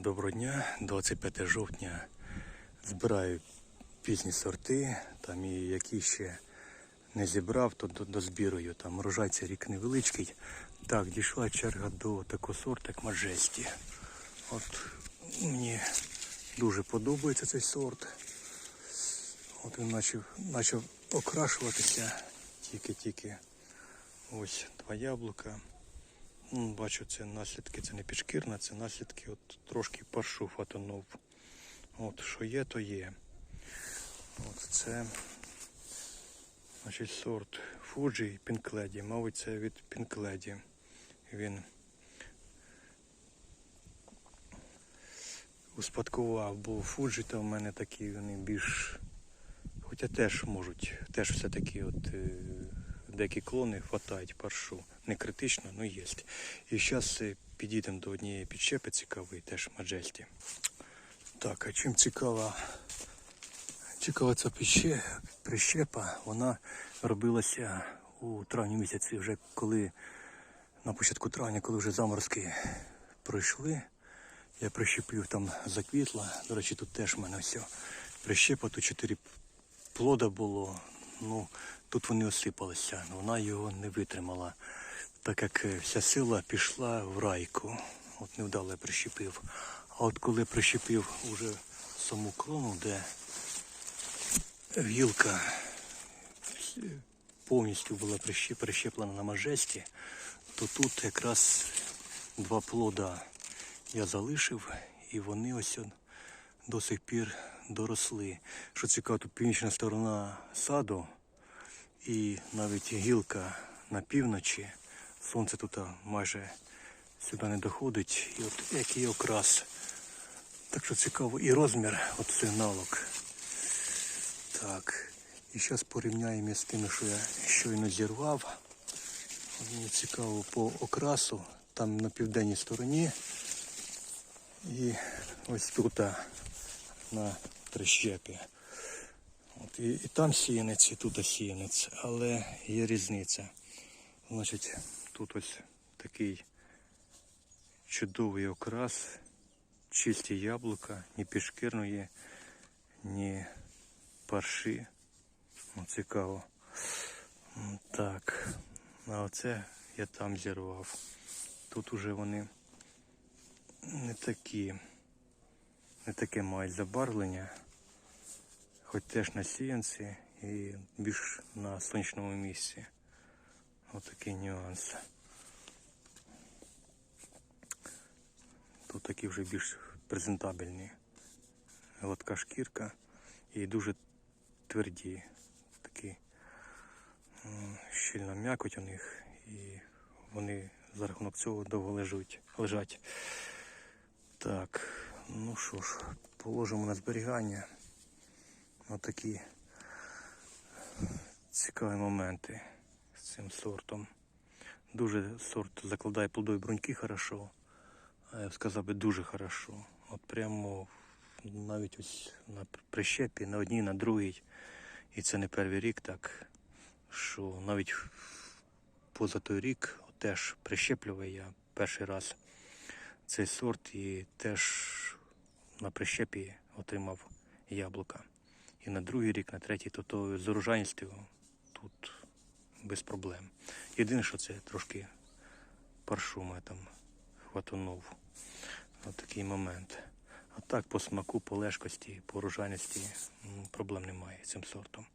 Доброго дня, 25 жовтня. Збираю пізні сорти, там і які ще не зібрав, то до- дозбірую. Там урожай рік невеличкий. Так, дійшла черга до такого сорту, як Маджесті. От мені дуже подобається цей сорт. От він почав, почав окрашуватися тільки-тільки. Ось два яблука. Бачу, це наслідки, це не підшкірна, це наслідки от трошки паршу фатанув. От, що є, то є. От це значить, сорт Fuji Пінкледі. Мабуть, це від Пінкледі. Він успадкував, бо Fuji то в мене такі вони більш. Хоча теж можуть, теж все-таки от е, деякі клони хватають паршу. Не критично, але є. І зараз підійдемо до однієї підщепи цікавої, теж Маджесті. Так, а чим цікава? Цікава ця прищепа, вона робилася у травні місяці, вже коли на початку травня, коли вже заморозки пройшли. Я прищепив там заквітла. До речі, тут теж в мене все. Прищепа, тут чотири плода було. Ну, тут вони осипалися, вона його не витримала, так як е, вся сила пішла в райку. От невдало я прищепив. А от коли прищепив уже саму крону, де гілка повністю була прищеплена на мажесті, то тут якраз два плода я залишив, і вони ось до сих пір доросли. Що цікаво, тут північна сторона саду і навіть гілка на півночі. Сонце тут майже сюди не доходить. І от який окрас. Так що цікаво. І розмір от сигналок. Так. І зараз порівняємо з тими, що я щойно зірвав. Мені цікаво по окрасу. Там на південній стороні. І ось тут на прищепі. От, і, і там сіянець, і тут сіянець, але є різниця. Значить, тут ось такий чудовий окрас, чисті яблука, ні пішкірної, ні парші. Ну, цікаво. Так, а оце я там зірвав. Тут уже вони не такі, не таке мають забарвлення, хоч теж на сіянці і більш на сонячному місці. Отакий нюанс. Тут такі вже більш презентабельні. Гладка шкірка і дуже тверді. Такі м, щільна м'якоть у них і вони за рахунок цього довго лежать. лежать. Так, ну що ж, положимо на зберігання. Отакі цікаві моменти цим сортом. Дуже сорт закладає плодові бруньки хорошо. А я б сказав би дуже хорошо. От прямо навіть ось на прищепі, на одній, на другій. І це не перший рік так, що навіть поза той рік теж прищеплював я перший раз цей сорт і теж на прищепі отримав яблука. І на другий рік, на третій, то, то з урожайністю тут без проблем. Єдине, що це трошки паршума там хватанув. От такий момент. А так по смаку, по лежкості, по урожайності проблем немає з цим сортом.